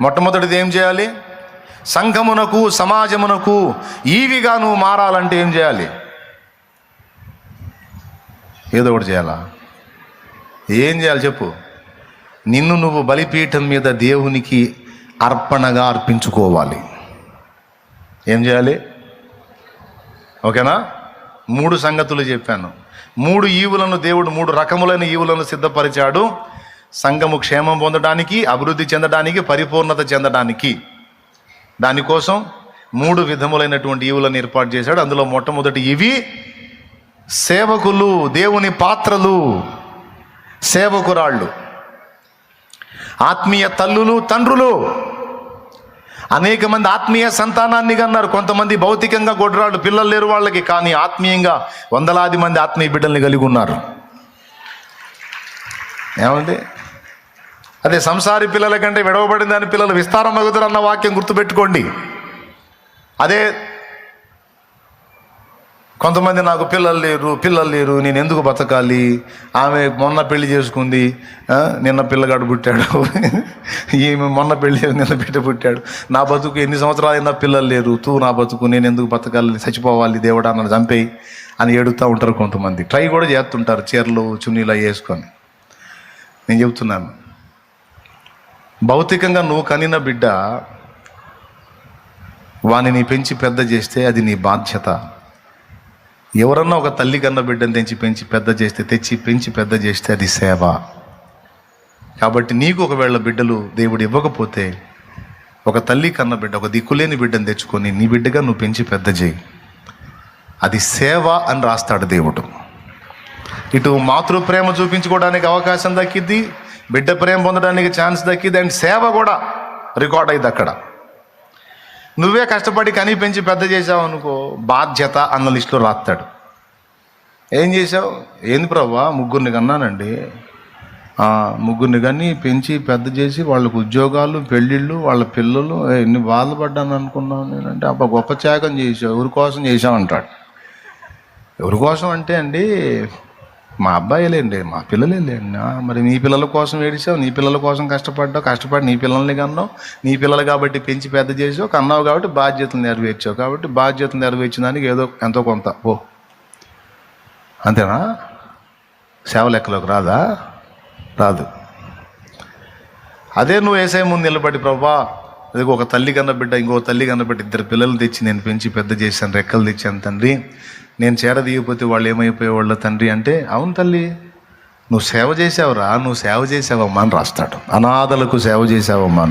మొట్టమొదటిది ఏం చేయాలి? సంఘమునకు సమాజమునకు ఈవిగా నువ్వు మారాలంటే ఏం చేయాలి? ఏదో ఒకటి చేయాలా? ఏం చేయాలి చెప్పు? నిన్ను నువ్వు బలిపీఠం మీద దేవునికి అర్పణగా అర్పించుకోవాలి. ఏం చేయాలి? ఓకేనా? మూడు సంగతులు చెప్పాను. మూడు ఈవులను దేవుడు మూడు రకములైన ఈవులను సిద్ధపరిచాడు. సంఘము క్షేమం పొందడానికి అభివృద్ధి చెందడానికి పరిపూర్ణత చెందడానికి దానికోసం మూడు విధములైనటువంటి ఈవులను ఏర్పాటు చేశాడు. అందులో మొట్టమొదటి ఇవి సేవకులు దేవుని పాత్రలు సేవకురాళ్ళు ఆత్మీయ తల్లులు తండ్రులు. అనేక మంది ఆత్మీయ సంతానాన్ని కన్నారు. కొంతమంది భౌతికంగా గొడ్రాళ్ళు పిల్లలు లేరు వాళ్ళకి కానీ ఆత్మీయంగా వందలాది మంది ఆత్మీయ బిడ్డల్ని కలిగి ఉన్నారు. ఏమండి? అదే సంసారి పిల్లల కంటే విడవబడిన దాని పిల్లలు విస్తారం అగుతారు అన్న వాక్యం గుర్తుపెట్టుకోండి. అదే కొంతమంది నాకు పిల్లలు లేరు పిల్లలు లేరు నేను ఎందుకు బతకాలి? ఆమె మొన్న పెళ్ళి చేసుకుంది నిన్న పిల్లగాడు పుట్టాడు. ఈమె మొన్న పెళ్ళి చేసి నిన్న బిడ్డ పుట్టాడు. నా బతుకు ఎన్ని సంవత్సరాలు అయినా పిల్లలు లేరు. తూ నా బతుకు నేను ఎందుకు బతకాలి? చచ్చిపోవాలి దేవుడా నన్ను చంపేయి అని ఏడుతూ ఉంటారు కొంతమంది. ట్రై కూడా చేస్తుంటారు చీరలు చున్నీలు అవి వేసుకొని. నేను చెప్తున్నాను. భౌతికంగా నువ్వు కనిన బిడ్డ వానిని పెంచి పెద్ద చేస్తే అది నీ బాధ్యత. ఎవరన్నా ఒక తల్లి కన్న బిడ్డను తెంచి పెంచి పెద్ద చేస్తే తెచ్చి పెంచి పెద్ద చేస్తే అది సేవ. కాబట్టి నీకు ఒకవేళ బిడ్డలు దేవుడు ఇవ్వకపోతే ఒక తల్లి కన్న బిడ్డ ఒక దిక్కులేని బిడ్డను తెచ్చుకొని నీ బిడ్డగా నువ్వు పెంచి పెద్ద చేయి. అది సేవ అని రాస్తాడు దేవుడు. ఇటు మాతృ ప్రేమ చూపించుకోవడానికి అవకాశం దక్కిద్ది బిడ్డ ప్రేమ పొందడానికి ఛాన్స్ దక్కింది అండ్ సేవ కూడా రికార్డ్ అయింది అక్కడ. నువ్వే కష్టపడి కనీ పెంచి పెద్ద చేసావు అనుకో బాధ్యత అన్న లిస్టులో రాస్తాడు ఏం చేసావు ఏంది ప్రభా ముగ్గురిని కన్నానండి. ముగ్గురిని కానీ పెంచి పెద్ద చేసి వాళ్ళకు ఉద్యోగాలు పెళ్ళిళ్ళు వాళ్ళ పిల్లలు ఎన్ని బాధపడ్డాను అనుకున్నాను నేనంటే అబ్బా గొప్ప త్యాగం చేసావు ఎవరి కోసం చేసావు అంటాడు. ఎవరి కోసం అంటే అండి మా అబ్బాయిలేండి మా పిల్లలేండి మరి నీ పిల్లల కోసం ఏడిచావు నీ పిల్లల కోసం కష్టపడ్డావు కష్టపడి నీ పిల్లల్ని కన్నావు. నీ పిల్లలు కాబట్టి పెంచి పెద్ద చేసావు కన్నావు కాబట్టి బాధ్యతలు నెరవేర్చావు కాబట్టి బాధ్యతలు నెరవేర్చిన దానికి ఏదో ఎంతో కొంత. ఓ అంతేనా? సేవ లెక్కలోకి రాదా? రాదు. అదే నువ్వు వేసే ముందు నిలబడి ప్రభా అది ఒక తల్లి కన్న బిడ్డ ఇంకో తల్లి కన్న బిడ్డ ఇద్దరు పిల్లలు తెచ్చి నేను పెంచి పెద్ద చేశాను రెక్కలు తెచ్చాను తండ్రి. నేను చేరదీయకపోతే వాళ్ళు ఏమైపోయేవాళ్ళ తండ్రి అంటే అవును తల్లి నువ్వు సేవ చేసావురా నువ్వు సేవ చేసావమ్మా అని రాస్తాడు. అనాథలకు సేవ చేసావమ్మా